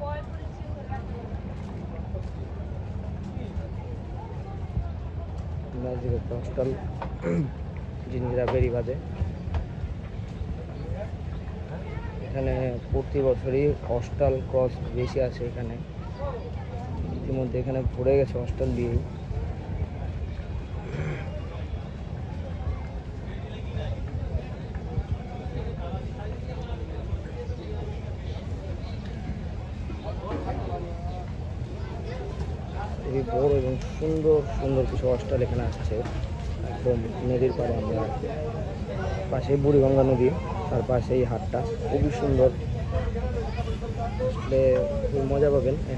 কয় পড়েছি ম্যাজিক একটা হস্টাল জিঞ্জিরা বেরিবাদে এখানে প্রতি বছরই হস্টাল ক্রস বেশি আছে এখানে। ইতিমধ্যে এখানে ভরে গেছে হস্টাল খুবই বড় এবং সুন্দর সুন্দর কিছু হস্টাল এখানে আসছে। একদম নদীর পাড়ে আমরা পাশে বুড়িগঙ্গা নদী, তার পাশে এই হাটটা। খুবই সুন্দর। আসলে মজা পাবেন এই